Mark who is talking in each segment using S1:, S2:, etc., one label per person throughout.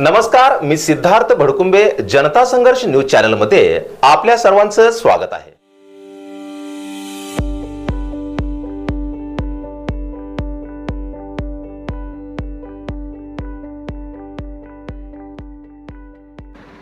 S1: नमस्कार मी सिद्धार्थ भडकुंबे जनता संघर्ष न्यूज चॅनलमध्ये आपल्या सर्वांचं स्वागत आहे.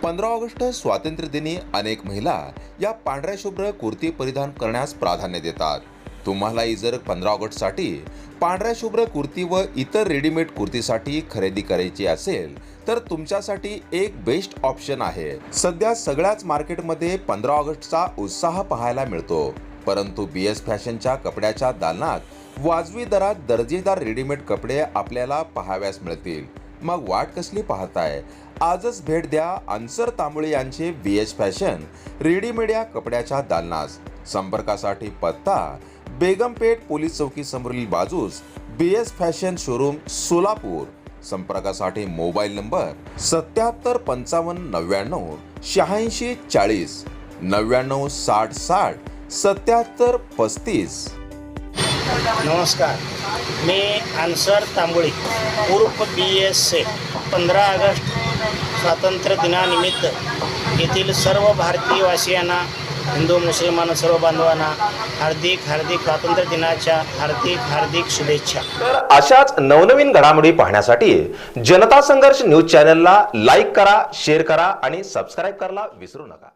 S1: पंधरा ऑगस्ट स्वातंत्र्य दिनी अनेक महिला या पांढऱ्या शुभ्र कुर्ती परिधान करण्यास प्राधान्य देतात. तुम्हालाही जर पंधरा ऑगस्टसाठी पांढऱ्या शुभ्र कुर्ती व इतर रेडीमेड कुर्तीसाठी खरेदी करायची असेल तर तुमच्यासाठी एक बेस्ट ऑप्शन आहे. सध्या सगळ्याच मार्केटमध्ये पंधरा ऑगस्टचा उत्साह पाहायला मिळतो. परंतु बी एस फॅशनच्या कपड्याच्या दालनात वाजवी दरात दर्जेदार रेडीमेड कपडे आपल्याला पाहाव्यास मिळतील. मग वाट कसली पाहताय? आजच भेट द्या अन्सर तांबळे यांचे बी एच फॅशन रेडीमेड या कपड्याच्या दालनास. संपर्कासाठी पत्ता बेगमपेठ पोलीस चौकी समोरील बाजूस B S fashion showroom Solapur. संपर्कासाठी मोबाईल नंबर सत्याहत्तर पंचावन्न नव्याण्णव शहाऐंशी चाळीस नव्याण्णव साठ साठ सत्याहत्तर पस्तीस.
S2: नमस्कार. मी आन्सर तांबोळी उर्फ बी एस ए पंधरा ऑगस्ट स्वातंत्र्य दिनानिमित्त येथील सर्व भारतीय वासियांना हिंदू मुसलमान सर्व बांधवांना हार्दिक हार्दिक स्वातंत्र्य दिनाच्या हार्दिक हार्दिक शुभेच्छा.
S1: तर अशाच नवनवीन घडामोडी पाहण्यासाठी जनता संघर्ष न्यूज चॅनलला लाईक करा शेअर करा आणि सबस्क्राईब करायला विसरू नका.